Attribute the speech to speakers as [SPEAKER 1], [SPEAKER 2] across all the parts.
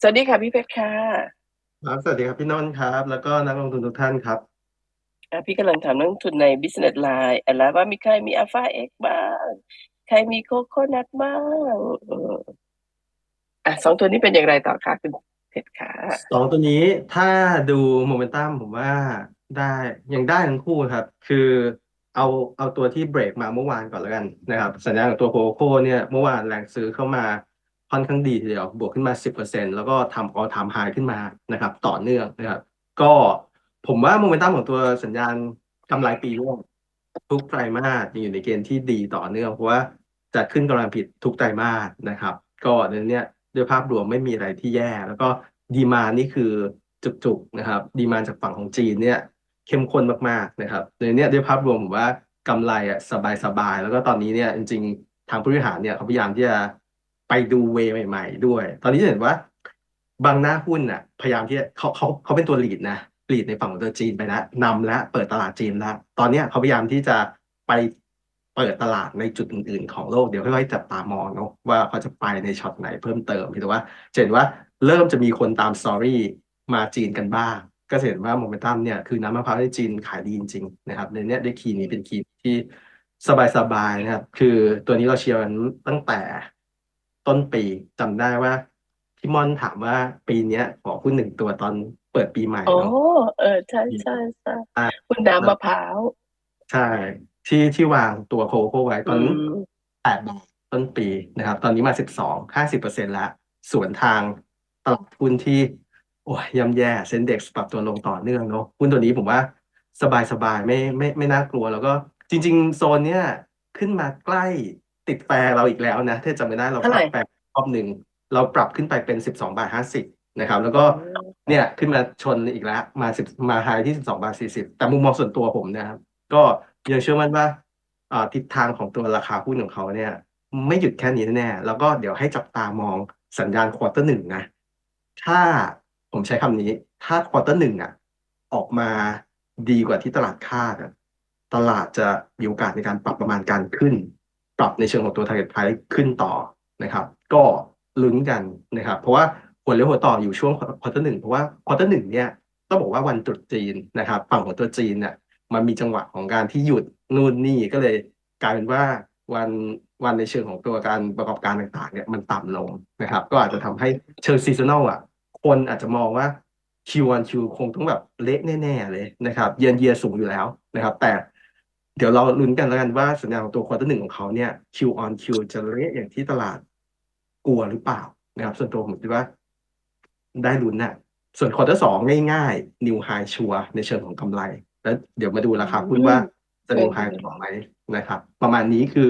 [SPEAKER 1] สวัสดีค่ะพี่เพชรค่ะ
[SPEAKER 2] ครับ สวัสดีครับพี่นนท์ครับ แล้วก็นักลงทุนทุกท่านครับ
[SPEAKER 1] อะพี่กำลังถามนักลงทุนใน Business Line อะแล้วว่ามีใครมี Alpha X บ้าง ใครมีโคโคนัทบ้างเอออะสองตัวนี้เป็นอย่างไรต่อคะคุณเพชรค่ะ
[SPEAKER 2] สองตัวนี้ถ้าดูโมเมนตัมผมว่าได้ยังได้ทั้งคู่ครับ คือเอาเอาตัวที่เบรกมาเมื่อวานก่อนแล้วกันนะครับ สัญญาณของตัวโคโค่เนี่ยเมื่อวานแรงซื้อเข้ามา ค่อนข้างดีทีเดียว บวกขึ้นมา 10%แล้วก็ทำ all time high ขึ้นมานะครับ ต่อเนื่องนะครับ ก็ผมว่าโมเมนตัมของตัวสัญญาณกำไรปีร่วงทุกไตรมาสยังอยู่ในเกณฑ์ที่ดีต่อเนื่อง เพราะว่าจะขึ้นกำลังผิดทุกไตรมาสนะครับ ก็ในนี้ด้วยภาพรวมไม่มีอะไรที่แย่ แล้วก็ดีมานี่คือจุกๆนะครับ ดีมาจากฝั่งของจีนเนี่ยเข้มข้นมากๆนะครับในนี้ด้วยภาพรวมผมว่ากำไรอะสบายๆ แล้วก็ตอนนี้เนี่ยจริงๆ ทางผู้บริหารเนี่ยเขาพยายามที่จะ ไปดูเวยใหม่ ๆ ด้วย ตอนนี้จะเห็นว่า บางหน้าหุ้นน่ะ พยายามที่เขาเขาเขาเป็นตัวหลีดนะหลีดในฝั่งของตัวจีนไปแล้วนำและเปิดตลาดจีนแล้วตอนนี้เขาพยายามที่จะไปเปิดตลาดในจุดอื่น ๆ ของโลกเดี๋ยวค่อยๆจับตามองเนาะว่าเขาจะไปในช็อตไหนเพิ่มเติมถือว่าจะเห็นว่าเริ่มจะมีคนตามสตอรี่มาจีนกันบ้างก็เห็นว่าโมเมนตัมเนี่ยคือน้ำมะพร้าวในจีนขายดีจริงๆนะครับในเนี้ยได้คีย์นี้เป็นคีย์ที่สบายๆนะครับ คือตัวนี้เราเชียร์กันตั้งแต่ ต้นปีจำได้ว่าพี่ม่อนถามว่าปีเนี้ยขอหุ้นหนึ่งตัวตอนเปิดปีใหม่
[SPEAKER 1] โอ้
[SPEAKER 2] เนาะ
[SPEAKER 1] เออ ใช่ใช่ใช่
[SPEAKER 2] อ่า
[SPEAKER 1] คุณน้ำมะพร้าว
[SPEAKER 2] ใช่ที่ที่วางตัวโคโค่ไว้ต
[SPEAKER 1] อื
[SPEAKER 2] อนนั้น
[SPEAKER 1] ม
[SPEAKER 2] แปดบาทต้นปีนะครับ ตอนนี้มาสิบสองห้าสิบเปอร์เซ็นต์แล้วสวนทางตลาดหุ้นที่ โอ้ยย่ำแย่เซ็นเด็กปรับตัวลงต่อเนื่องเนาะหุ้นตัวนี้ผมว่าสบายสบายไม่ไม่ไม่น่ากลัวแล้วก็จริง ๆ โซนเนี้ยขึ้นมาใกล้ ติดแฟร์เราอีกแล้วนะถ้าจำไม่ได้เรา
[SPEAKER 1] เท่า
[SPEAKER 2] ป
[SPEAKER 1] ไห
[SPEAKER 2] รั
[SPEAKER 1] ร่
[SPEAKER 2] บแฟร์รอบหนึ่งเราปรับขึ้นไปเป็นสิบสองบาทห้าสิบนะครับ แล้วก็เนี่ยขึ้นมาชนอีกแล้วมาสิบมาไฮที่สิบสองบาทสี่สิบแต่มุมมองส่วนตัวผมนะครับ ก็ยังเชื่อมั่นว่าอ่าทิศทางของตัวราคาหุ้นของเขาเนี่ย ไม่หยุดแค่นี้แน่ๆแล้วก็เดี๋ยวให้จับตามองสัญญาณควอเตอร์หนึ่งนะ ถ้าผมใช้คำนี้ ถ้าควอเตอร์หนึ่งอะ ออกมาดีกว่าที่ตลาดคาดอะตลาดจะมีโอกาสในการปรับประมาณการขึ้น ปรับในเชิงของตัว target price ขึ้นต่อนะครับ ก็ลุ้นกันนะครับ เพราะว่าหัวเลี้ยวหัวต่ออยู่ช่วงควอเตอร์หนึ่งเพราะว่าควอเตอร์หนึ่งเนี่ยต้องบอกว่าวันตรุษจีนนะครับฝั่งของตัวจีนเนี่ยมันมีจังหวะของการที่หยุดนู่นนี่ก็เลยกลายเป็นว่าวันวันในเชิงของตัวการประกอบการต่างๆเนี่ยมันต่ำลงนะครับ ก็อาจจะทำให้เชิงซีซันอลอะ คนอาจจะมองว่า Q1 Q คงต้องแบบเละแน่ ๆ เลยนะครับ เยียนเยียสูงอยู่แล้วนะครับ แต่ เดี๋ยวเราลุ้นกันแล้วกันว่าสัญญาของตัวควอเตอร์หนึ่งของเขาเนี่ย Q on Q จะเละอย่างที่ตลาดกลัวหรือเปล่านะครับ ส่วนตัวผมคิดว่า ได้ลุ้นน่ะส่วนควอเตอร์สองง่ายๆ นิวไฮชัวในเชิงของกำไร แล้วเดี๋ยวมาดูราคาหุ้นว่าจะนิวไฮต่อไหมนะครับ ประมาณนี้คือ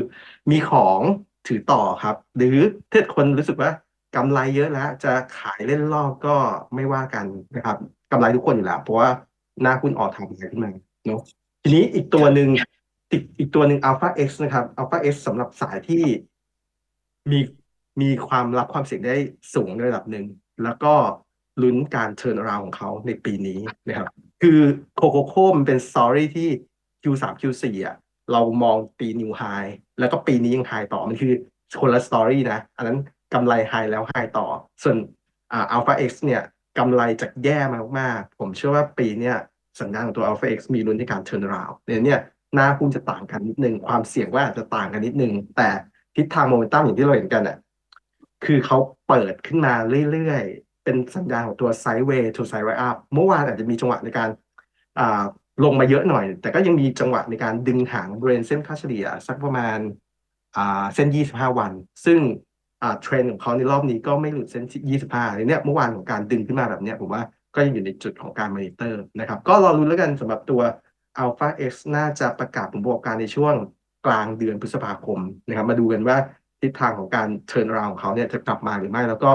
[SPEAKER 2] มีของถือต่อครับ หรือถ้าคนรู้สึกว่ากำไรเยอะแล้ว จะขายเล่นรอบก็ไม่ว่ากันนะครับกำไรทุกคนอยู่แล้ว เพราะว่าหน้าหุ้นออกทำอะไรขึ้นมาเนาะทีนี้อีกตัวหนึ่ง อีกอีกตัวหนึ่ง Alpha X นะครับ Alpha X สำหรับสายที่มีมีความรับความเสี่ยงได้สูงในระดับหนึ่ง แล้วก็ลุ้นการเทิร์นราวของเขาในปีนี้นะครับ คือโคโคโค่มันเป็นสตอรี่ที่ Q3 Q4 อะเรามองปีนิวไฮแล้วก็ปีนี้ยังไฮต่อ มันคือคนละสตอรี่นะ อันนั้นกำไรไฮแล้วไฮต่อ ส่วนอ่า Alpha X เนี่ยกำไรจากแย่มามากๆ ผมเชื่อว่าปีเนี้ยสัญญาณของตัว Alpha X มีลุ้นในการเทิร์นราวเนี่ย หน้าหุ้นจะต่างกันนิดนึง ความเสี่ยงว่าอาจจะต่างกันนิดนึง แต่ทิศทางโมเมนตัมอย่างที่เราเห็นกันอะคือเขาเปิดขึ้นมาเรื่อยๆ เป็นสัญญาณของตัวไซด์เวย์ทูไซด์ไวอัพเมื่อวานอาจจะมีจังหวะในการอ่าลงมาเยอะหน่อย แต่ก็ยังมีจังหวะในการดึงหางบริเวณเส้นค่าเฉลี่ย สักประมาณอ่าเส้น 25 วัน ซึ่งอ่าเทรนด์ของเขาในรอบนี้ก็ไม่หลุดเส้นที่25เลยเนี่ยเมื่อวานของการดึงขึ้นมาแบบเนี้ยผมว่าก็ยังอยู่ในจุดของการมอนิเตอร์นะครับ ก็รอรุ้แล้วกันสำหรับตัว Alpha X น่าจะประกาศผลประกอบการในช่วงกลางเดือนพฤษภาคมนะครับ มาดูกันว่าทิศทางของการเทิร์นราวของเขาเนี่ยจะกลับมาหรือไม่ แล้วก็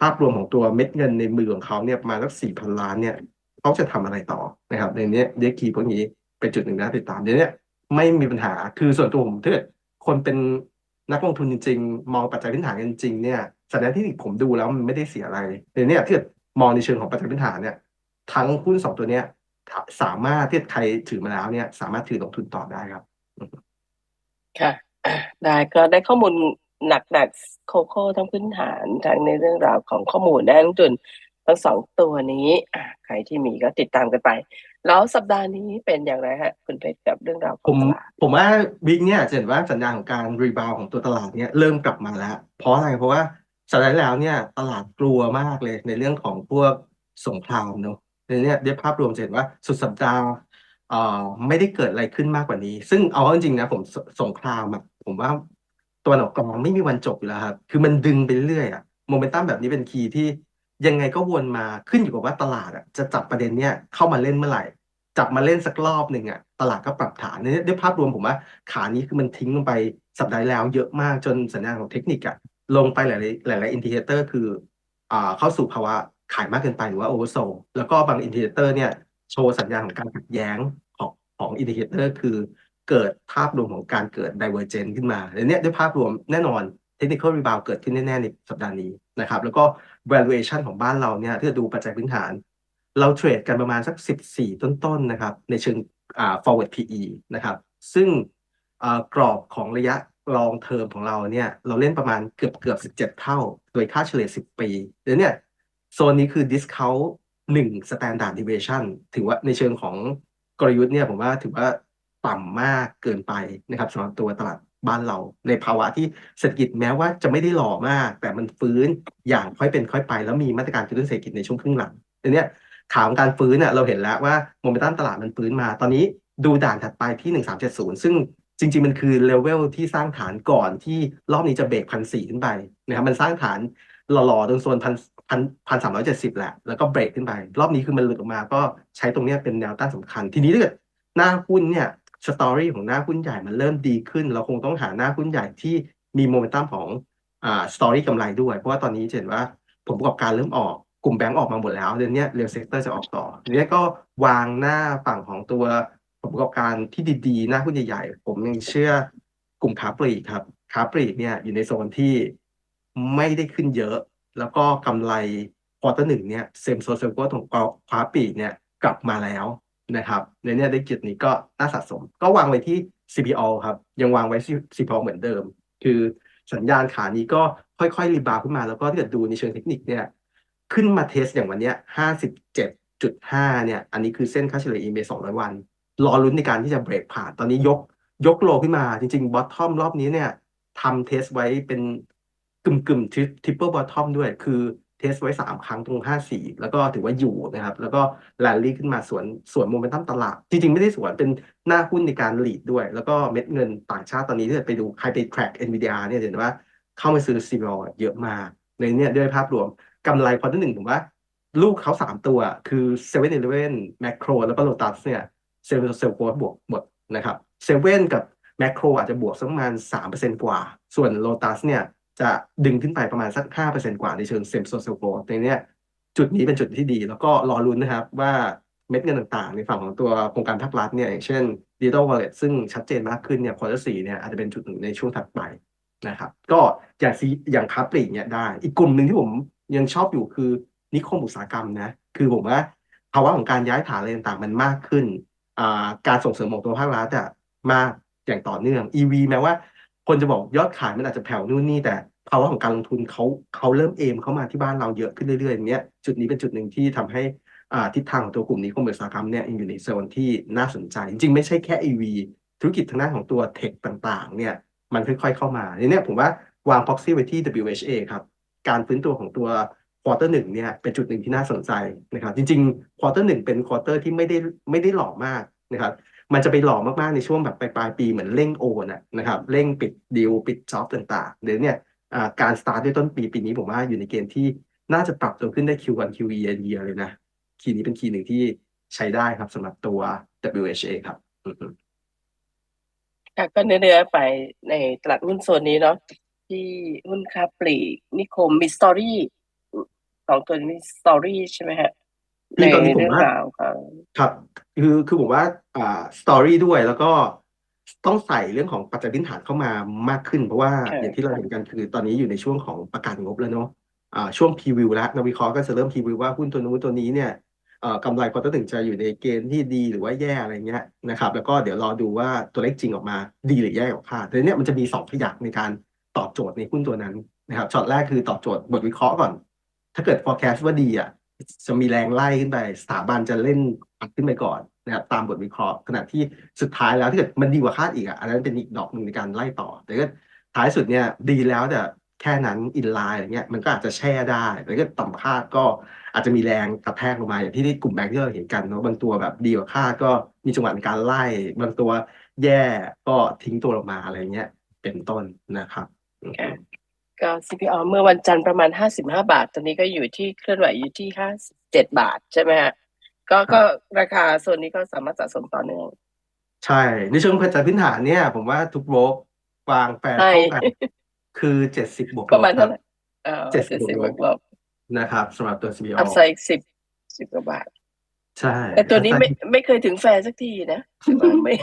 [SPEAKER 2] ภาพรวมของตัวเม็ดเงินในมือของเขาเนี่ยประมาณสักสี่พันล้านเนี่ยเขาจะทำอะไรต่อนะครับ ในนี้เด็กคีพวกนี้เป็นจุดหนึ่งนะติดตามเดี๋ยวนี้ไม่มีปัญหาคือส่วนตัวผมถ้าเกิดคนเป็นนักลงทุนจริง ๆ มองปัจจัยพื้นฐานจริงๆเนี่ยสัญญาณที่ผมดูแล้วมันไม่ได้เสียอะไรเดี๋ยวนี้ถ้าเกิดมองในเชิงของปัจจัยพื้นฐานเนี่ยทั้งหุ้นสองตัวเนี้ย สามารถที่ใครถือมาแล้วเนี่ย สามารถถือลงทุนต่อได้ครับ
[SPEAKER 1] ค่ะอะได้ก็ได้ข้อมูลหนักหนักโคโค่ทั้งพื้นฐานทั้งในเรื่องราวของข้อมูลนะนักลงทุนทั้งสองตัวนี้อะใครที่มีก็ติดตามกันไป แล้วสัปดาห์นี้เป็นอย่างไรฮะคุณเพชรกับเรื่องราวข
[SPEAKER 2] ผ
[SPEAKER 1] อง
[SPEAKER 2] ม
[SPEAKER 1] ตลาด
[SPEAKER 2] ผมว่าบิ๊กเนี่ยจะเห็นว่าสัญญาณของการรีบาวของตัวตลาดเนี่ยเริ่มกลับมาแล้ว เพราะอะไรเพราะว่าสัปดาห์ที่แล้วเนี่ยตลาดกลัวมากเลยในเรื่องของพวกสงครามเนอะ ในเนี่ยด้วยภาพรวมจะเห็นว่าสุดสัปดาห์เอ่อไม่ได้เกิดอะไรขึ้นมากกว่านี้ ซึ่งเอาจริงๆนะผมสสงครามอะผมว่าตัวหนออกกลางไม่มีวันจบอยู่แล้วครับ คือมันดึงไปเรื่อยอะโมเมนตัมแบบนี้เป็นคีย์ที่ยังไงก็วนมาขึ้นอยู่กับว่าตลาดอะจะจับประเด็นเนี่ยเข้ามาเล่นเมื่อไหร่ จับมาเล่นสักรอบหนึ่งอะตลาดก็ปรับฐานเนี่ยด้วยภาพรวมผมว่าขานี้คือมันทิ้งลงไปสัปดาห์แล้วเยอะมากจนสัญญาณของเทคนิคอะลงไปหลายๆหลายๆอินดิเคเตอร์คืออ่าเข้าสู่ภาวะ ขายมากเกินไปหรือว่าโอเวอร์โซลแล้วก็บางอินดิเคเตอร์เนี่ยโชว์สัญญาณของการขัดแย้งของของอินดิเคเตอร์คือเกิดภาพรวมของการเกิด divergence ขึ้นมาและเนี่ยด้วยภาพรวมแน่นอน technical rebound เกิดขึ้นแน่ๆในสัปดาห์นี้นะครับ แล้วก็ valuation ของบ้านเราเนี่ยถ้าดูปัจจัยพื้นฐาน เราเทรดกันประมาณสัก 14 ต้นๆนะครับ ในเชิงอ่า forward PE นะครับ ซึ่งอ่ากรอบของระยะ long term ของเราเนี่ย เราเล่นประมาณเกือบเกือบ17 เท่า โดยค่าเฉลี่ย 10 ปีเดี๋ยวเนี่ย โซนนี้คือ discount 1 standard deviation ถือว่าในเชิงของกลยุทธ์เนี่ยผมว่าถือว่าต่ำมากเกินไปนะครับสำหรับตัวตลาดบ้านเรา ในภาวะที่เศรษฐกิจแม้ว่าจะไม่ได้หล่อมาก แต่มันฟื้นอย่างค่อยเป็นค่อยไป แล้วมีมาตรการกระตุ้นเศรษฐกิจในช่วงครึ่งหลังเดี๋ยวเนี้ยขาของการฟื้นเนี่ยเราเห็นแล้วว่าโมเมนตัมตลาดมันฟื้นมา ตอนนี้ดูด่านถัดไปที่ 1370 ซึ่งจริง ๆ มันคือเลเวลที่สร้างฐานก่อนที่รอบนี้จะเบรกพันสี่ขึ้นไปนะครับมันสร้างฐานหล่อๆตรงโซนพัน พันพันสามร้อยเจ็ดสิบแหละ แล้วก็เบรกขึ้นไป รอบนี้คือมันหลุดออกมา ก็ใช้ตรงนี้เป็นแนวต้านสำคัญ ทีนี้ถ้าเกิดหน้าหุ้นเนี่ยสตอรี่ของหน้าหุ้นใหญ่มันเริ่มดีขึ้น เราคงต้องหาหน้าหุ้นใหญ่ที่มีโมเมนตัมของอ่าสตอรี่กำไรด้วย เพราะว่าตอนนี้เห็นว่าผลประกอบการเริ่มออกกลุ่มแบงก์ออกมาหมดแล้วเดือนนี้เรียลเซกเตอร์จะออกต่อเดือนนี้ก็วางหน้าฝั่งของตัวผลประกอบการที่ดีๆหน้าหุ้นใหญ่ๆผมยังเชื่อกลุ่มค้าปลีกครับค้าปลีกเนี่ยอยู่ในโซนที่ไม่ได้ขึ้นเยอะ แล้วก็กำไรควอเตอร์หนึ่งเนี่ยเซมโซเซลโกของคว้าปีกเนี่ยกลับมาแล้วนะครับในเนี้ได้จุดนี้ก็น่าสะสม ก็วางไว้ที่ CPO ครับ ยังวางไว้ CPO เหมือนเดิม คือสัญญาณขานี้ก็ค่อยๆ รีบาวขึ้นมาแล้วก็ถ้าเกิดดูในเชิงเทคนิคเนี่ยขึ้นมาเทสอย่างวันเนี้ยห้าสิบเจ็ดจุดห้าเนี่ย อันนี้คือเส้นค่าเฉลี่ย EMA สองร้อยวัน รอลุ้นในการที่จะเบรกผ่าน ตอนนี้ยกยกโลขึ้นมาจริงๆบอททอมรอบนี้เนี่ยทำเทสไว้เป็น กึ่มกึ่มทริปเปิลบอททอมด้วย คือเทสไว้สามครั้งตรงห้าสี่แล้วก็ถือว่าอยู่นะครับ แล้วก็แลนลี่ขึ้นมาสวนสวนโมเมนตัมตลาด จริง ๆ ไม่ได้สวนเป็นหน้าหุ้นในการหลีดด้วย แล้วก็เม็ดเงินต่างชาติตอนนี้ที่ไปดูใครไป track NVIDIA เนี่ยจะเห็นว่าเข้ามาซื้อ c ี o เยอะมากในเนี่ยด้วยภาพรวมกำไรพอที่หนึ่งผมว่า ลูกเขาสามตัวคือเซเว่นอีเลฟเว่นแมคโครแล้วก็โลตัสเนี่ยเซลล์เซลล์โกบวกหมดนะครับเซเว่นกับแมคโครอาจจะบวกสักประมาณสามเปอร์เซ็นกว่า ส่วนโลตัสเนี่ย จะดึงขึ้นไปประมาณสักห้าเปอร์เซ็นกว่าในเชิงเซมโซเซลโกในเนี้ยจุดนี้เป็นจุดที่ดี แล้วก็รอรุ้นนะครับว่าเม็ดเงินต่างๆ ในฝั่งของตัวโครงการภาครัฐเนี่ยอย่างเช่น Digital Wallet ซึ่งชัดเจนมากขึ้นเนี่ยควอเตอร์สี่เนี่ยอาจจะเป็นจุดหนึ่งในช่วงถัดไปนะครับก็อย่างซีอย่างค้าปลีกเนี่ยได้ อีกกลุ่มหนึ่งที่ผมยังชอบอยู่คือนิคมอุตสาหกรรมนะคือผมว่าภาวะของการย้ายฐานอะไรต่างๆมันมากขึ้น การส่งเสริมของตัวภาครัฐอะมากอย่างต่อเนื่อง EV แม้ว่า คนจะบอกยอดขายมันอาจจะแผ่วนู่นนี่แต่ภาวะของการลงทุนเขาเขาเริ่มเอมเข้ามาที่บ้านเราเยอะขึ้นเรื่อยๆอย่างเนี้ยจุดนี้เป็นจุดหนึ่งที่ทำให้อ่าทิศทางของตัวกลุ่มนิคมอุตสาหกรรมเนี่ยอยู่ในโซนที่น่าสนใจ จริงๆไม่ใช่แค่ EV ธุรกิจทางด้านของตัวเทคต่างๆเนี่ยมันค่อยๆเข้ามาในเนี้ยผมว่าวาง proxy ไว้ที่ WHA ครับการฟื้นตัวของตัวควอเตอร์หนึ่งเนี่ยเป็นจุดหนึ่งที่น่าสนใจนะครับจริงๆควอเตอร์หนึ่งเป็นควอเตอร์ที่ไม่ได้ไม่ได้หล่อมากนะครับ มันจะไปหล่อมากๆในช่วงแบบปลายๆปีเหมือนเร่งโอนอะนะครับเร่งปิดดีลปิดจ็อบต่างๆเดี๋ยวเนี่ยอ่าการสตาร์ทด้วยต้นปีปีนี้ผมว่าอยู่ในเกณฑ์ที่น่าจะปรับตัวขึ้นได้ Q1 Q year year เลยนะ คีย์นี้เป็นคีย์หนึ่งที่ใช้ได้ครับสำหรับตัว WHA ครับอือฮึ
[SPEAKER 1] ค่ะก็เนื้อๆไปในตลาดหุ้นโซนนี้เนาะที่หุ้นค้าปลีกนิคมมีสตอรี่สองตัวนี้มีสตอรี่ใช่ไหมฮะ
[SPEAKER 2] คื
[SPEAKER 1] ใน
[SPEAKER 2] อตอนนี้ผม
[SPEAKER 1] เรื่อง
[SPEAKER 2] ว่า
[SPEAKER 1] ราวของ
[SPEAKER 2] ครับ คือคือผมว่าอ่าสตอรี่ด้วยแล้วก็ต้องใส่เรื่องของปัจจัยพื้นฐานเข้ามามากขึ้น เพราะว่า
[SPEAKER 1] ค่ะ
[SPEAKER 2] อย่างที่เราเห็นกันคือตอนนี้อยู่ในช่วงของประกาศงบแล้วเนาะอ่าช่วงพรีวิวแล้วนักวิเคราะห์ก็จะเริ่มพรีวิวว่าหุ้นตัวนู้นตัวนี้เนี่ยเอ่อกำไรควอเตอร์ถึงจะอยู่ในเกณฑ์ที่ดีหรือว่าแย่อะไรเงี้ยนะครับ แล้วก็เดี๋ยวรอดูว่าตัวเลขจริงออกมาดีหรือแย่กว่าคาดแต่เนี้ยมันจะมีสองขยักในการตอบโจทย์ในหุ้นตัวนั้นนะครับช็อตแรกคือตอบโจทย์บทวิเคราะห์ก่อน ถ้าเกิด forecast ว่าดีอะ จะมีแรงไล่ขึ้นไป สถาบันจะเล่นอัดขึ้นไปก่อนนะครับตามบทวิเคราะห์ขณะที่สุดท้ายแล้วถ้าเกิดมันดีกว่าคาดอีกอะอันนั้นเป็นอีกดอกหนึ่งในการไล่ต่อ แต่ก็ท้ายสุดเนี่ยดีแล้วแต่แค่นั้นอินไลน์อะไรเงี้ยมันก็อาจจะแช่ได้แต่ก็ต่ำคาดก็อาจจะมีแรงกระแทกลงมาอย่างที่ที่กลุ่มแบงค์ที่เราเห็นกันเนาะบางตัวแบบดีกว่าคาดก็มีจังหวะในการไล่ บางตัวแย่ก็ทิ้งตัวลงมาอะไรเงี้ยเป็นต้นนะครับ
[SPEAKER 1] ก็ CPO เมื่อวันจันทร์ประมาณห้าสิบห้าบาท ตอนนี้ก็อยู่ที่เคลื่อนไหวอยู่ที่ห้าสิบเจ็ดบาทใช่ไหมฮะก็ก็ราคาโซนนี้ก็สามารถสะสมต่อเนื่อง
[SPEAKER 2] ใช่ ในเชิงปัจจัยพื้นฐานเนี่ย ผมว่าทุกโบรกวางแฟร์
[SPEAKER 1] ใช่
[SPEAKER 2] เท่ากัน คือเจ็ดสิบบวก
[SPEAKER 1] ประมาณ
[SPEAKER 2] ลบ
[SPEAKER 1] เท่าไหร่เออ
[SPEAKER 2] เจ็
[SPEAKER 1] เจ็
[SPEAKER 2] ด
[SPEAKER 1] ด
[SPEAKER 2] สิ
[SPEAKER 1] สิ
[SPEAKER 2] บบว
[SPEAKER 1] บ
[SPEAKER 2] ก
[SPEAKER 1] ว
[SPEAKER 2] ล
[SPEAKER 1] ก
[SPEAKER 2] บ
[SPEAKER 1] ลบ
[SPEAKER 2] นะครับสำหรับตัว CPO
[SPEAKER 1] อัพไซด์สิบสิบกว่าบาท
[SPEAKER 2] ใช่
[SPEAKER 1] แต่ตัวนี้
[SPEAKER 2] upside
[SPEAKER 1] ไม่ไม่เคยถึงแฟร์สักทีนะมันไม่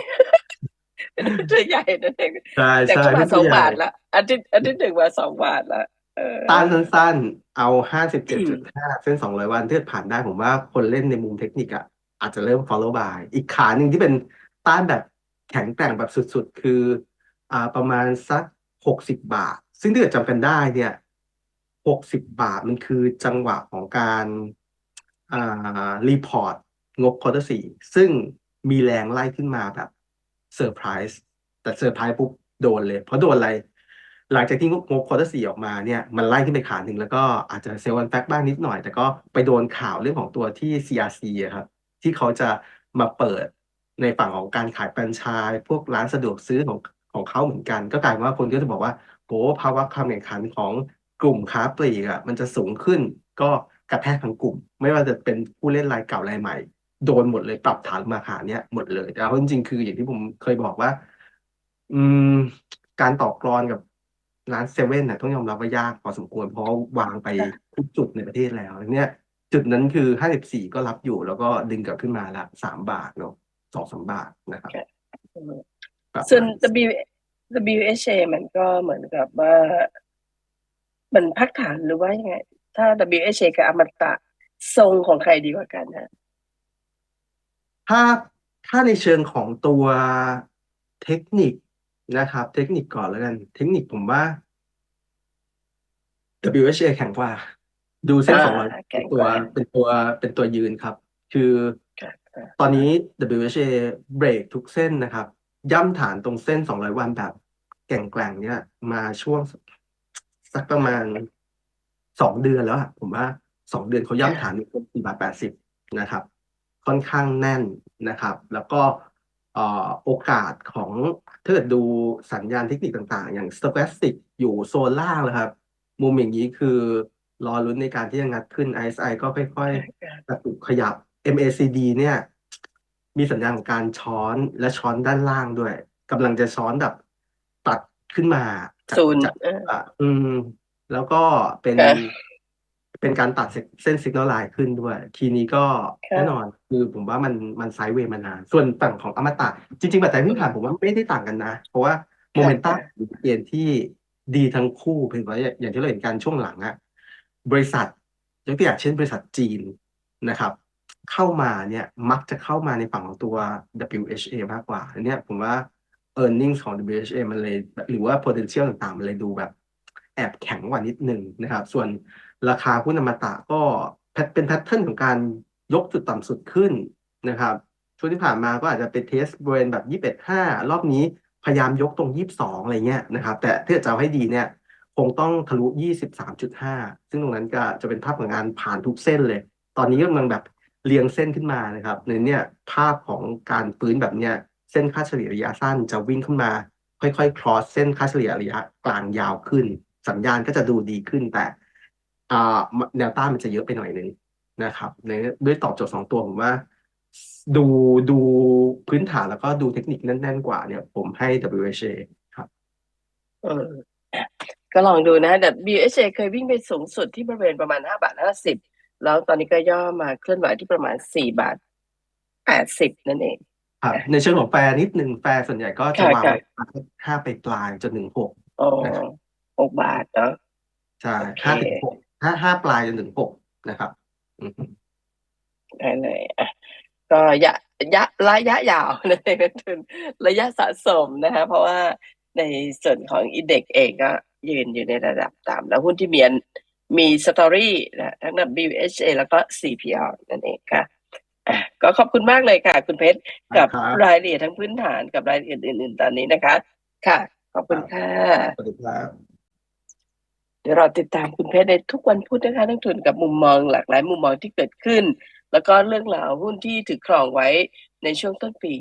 [SPEAKER 1] ตัวใหญ่นั่นเอง
[SPEAKER 2] ใช่
[SPEAKER 1] แต่
[SPEAKER 2] ใช่
[SPEAKER 1] ก็มา
[SPEAKER 2] ไม่
[SPEAKER 1] สอง
[SPEAKER 2] ใหญ่
[SPEAKER 1] บาทละอาทิตย์อาทิตย์หนึ่งมาสองบาทละเออ
[SPEAKER 2] ต้านสั้นๆ เอาห้าสิบเจ็ดจุดห้าเส้นสองร้อยวันที่ผ่านได้ผมว่าคนเล่นในมุมเทคนิคอะอาจจะเริ่ม follow by อีกขาหนึ่งที่เป็นต้านแบบแข็งแกร่งแบบสุดๆ คืออ่าประมาณสักหกสิบบาท ซึ่งถ้าเกิดจำกันได้เนี่ยหกสิบบาทมันคือจังหวะของการอ่ารีพอร์ตงบควอเตอร์สี่ซึ่งมีแรงไล่ขึ้นมาแบบเซอร์ไพรส์แต่เซอร์ไพรส์ปุ๊บโดนเลย เพราะโดนอะไร หลังจากที่งบงบควอเตอร์สี่ออกมาเนี่ยมันไล่ขึ้นไปขาหนึ่งแล้วก็อาจจะเซลล์วันแฟกบ้างนิดหน่อย แต่ก็ไปโดนข่าวเรื่องของตัวที่ CRC อะครับที่เขาจะมาเปิดในฝั่งของการขายแฟรนไชส์พวกร้านสะดวกซื้อของของเขาเหมือนกัน ก็กลายว่าคนก็จะบอกว่าโหภาวะความแข่งขันของกลุ่มค้าปลีกอะมันจะสูงขึ้นก็กระแทกทั้งกลุ่ม ไม่ว่าจะเป็นผู้เล่นรายเก่ารายใหม่ โดนหมดเลยปรับฐานราคาเนี่ยหมดเลย แต่เอาจริงๆคืออย่างที่ผมเคยบอกว่า อืม การต่อกรอนกับร้านเซเว่นน่ะต้องยอมรับว่ายากพอสมควรเพราะวางไปทุกจุดในประเทศแล้วเนี่ย จุดนั้นคือห้าสิบสี่ก็รับอยู่ แล้วก็ดึงกลับขึ้นมาละสามบาทเนาะสองสามบาทนะครับ
[SPEAKER 1] ส่วน W WHA มันก็เหมือนกับว่า มันพักฐานหรือว่ายังไง ถ้า WHA กับอมตะทรงของใครดีกว่ากันฮะ
[SPEAKER 2] ถ้าถ้าในเชิงของตัวเทคนิคนะครับ เทคนิคก่อนแล้วกัน เทคนิคผมว่า WHA แข็งกว่า ดูเส้นสองร้อย
[SPEAKER 1] อ่าแข็
[SPEAKER 2] เป็นตัว
[SPEAKER 1] งกว่า
[SPEAKER 2] เป็นตัวเป็นตัวยืนครับ คือ
[SPEAKER 1] ค่ะค่ะ
[SPEAKER 2] ตอนนี้ WHA เบรกทุกเส้นนะครับ ย่ำฐานตรงเส้น200วันแบบแกร่งๆเนี่ยมาช่วงสักประมาณสองเดือนแล้วอะผมว่าสองเดือนเขาย่ำฐานอยู่ที่สี่บาทแปดสิบนะครับ ค่อนข้างแน่นนะครับ แล้วก็เอ่อโอกาสของถ้าเกิดดูสัญญาณเทคนิคต่างๆ อย่าง stochastic อยู่โซนล่างเลยครับ มุมอย่างนี้คือรอลุ้นในการที่จะงัดขึ้น RSI ก็ค่อยๆกระตุกขยับ MACD เนี่ย มีสัญญาณของการช้อนและช้อนด้านล่างด้วยกำลังจะช้อนแบบตัดขึ้นมาจาก
[SPEAKER 1] ศูนย์
[SPEAKER 2] จาก
[SPEAKER 1] เออ
[SPEAKER 2] อะอืม แล้วก็เป็น
[SPEAKER 1] ค่ะ
[SPEAKER 2] เป็นการตัดเส้นสิก n a ลไลน์ขึ้นด้วย ทีนี้ก็
[SPEAKER 1] ค่ะ
[SPEAKER 2] แน่นอน คือผมว่ามันมันไซด์เวย์มานาน ส่วนฝั่งของอมตะ จริงๆปัจจัยพื้นฐานผมว่าไม่ได้ต่างกันนะ เพราะว่าโมเมนตัมเกณฑ์ที่ดีทั้งคู่เพียงแต่ว่าอย่างที่เราเห็นกันช่วงหลังอะบริษัทยกตัวอย่างเช่นบริษัทจีนนะครับ เข้ามาเนี่ยมักจะเข้ามาในฝั่งของตัว WHA มากกว่าอันเนี้ยผมว่า e a r n i n g ของ WHA มันเลย หรือว่า potential ต่างๆ มันเลยดูแบบ แอบแข็งกว่านิดนึงนะครับ ส่วน ราคาหุ้นอมตะก็แพทเป็นแพทเทิร์นของการยกจุดต่ำสุดขึ้นนะครับช่วงที่ผ่านมาก็อาจจะเป็นเทสบริเวณแบบยี่สิบห้ารอบนี้พยายามยกตรงยี่สิบสองอะไรเงี้ยนะครับ แต่ถ้าจะเอาให้ดีเนี่ยคงต้องทะลุยี่สิบสามจุดห้าซึ่งตรงนั้นก็จะเป็นภาพของงานผ่านทุกเส้นเลย ตอนนี้กำลังแบบเรียงเส้นขึ้นมานะครับในเนี่ยภาพของการฟื้นแบบเนี้ยเส้นค่าเฉลี่ยระยะสั้นจะวิ่งขึ้นมา ค่อยๆ cross เส้นค่าเฉลี่ยระยะกลางยาวขึ้น สัญญาณก็จะดูดีขึ้นแต่ อ่าแนวต้านมันจะเยอะไปหน่อยนึงนะครับในด้วยตอบโจทย์สองตัวผมว่า ดูดูพื้นฐานแล้วก็ดูเทคนิคแน่นๆกว่าเนี่ย ผมให้ WHA ครับ
[SPEAKER 1] เออก็ลองดูนะแต่ WHA เคยวิ่งไปสูงสุดที่บริเวณประมาณห้าบาทห้าสิบแล้วตอนนี้ก็ย่อมาเคลื่อนไหวที่ประมาณสี่บาทแปดสิบนั่นเอง
[SPEAKER 2] ครับในเชิงของแฟร์นิดหนึ่งแฟร์ส่วนใหญ่ก็จะ
[SPEAKER 1] ค่ะ
[SPEAKER 2] วาง
[SPEAKER 1] ค่ะ
[SPEAKER 2] ไว้ห้าไปปลายจนถึงหก
[SPEAKER 1] อ๋อ
[SPEAKER 2] นะครับ
[SPEAKER 1] หกบาทเนาะ
[SPEAKER 2] ใช่
[SPEAKER 1] โอเค
[SPEAKER 2] ห้าถึงหก ห้าห้าปลายจนถึงหกนะครับอืม
[SPEAKER 1] ได้เลยอะก็ยะยะระยะยาวในการทุนระยะสะสมนะคะเพราะว่าในส่วนของอินเด็กเองก็ยืนอยู่ในระดับต่ำแล้วหุ้นที่มีอันมีสตอรี่นะทั้งนั้น BHA แล้วก็ CPR นั่นเองค่ะอะก็ขอบคุณมากเลยค่ะ คุณเพชรกับ
[SPEAKER 2] ครับ
[SPEAKER 1] รายละเอียดทั้งพื้นฐานกับรายละเอียดอื่น ๆ ตอนนี้นะคะ ค่ะ ขอบคุณค่ะ
[SPEAKER 2] สวัสดีครับ
[SPEAKER 1] เดี๋ยวเราติดตามคุณเพชรในทุกวันพุธนะคะนักทุนกับมุมมองหลากหลายมุมมองที่เกิดขึ้น แล้วก็เรื่องราวหุ้นที่ถือครองไว้ในช่วงต้นปี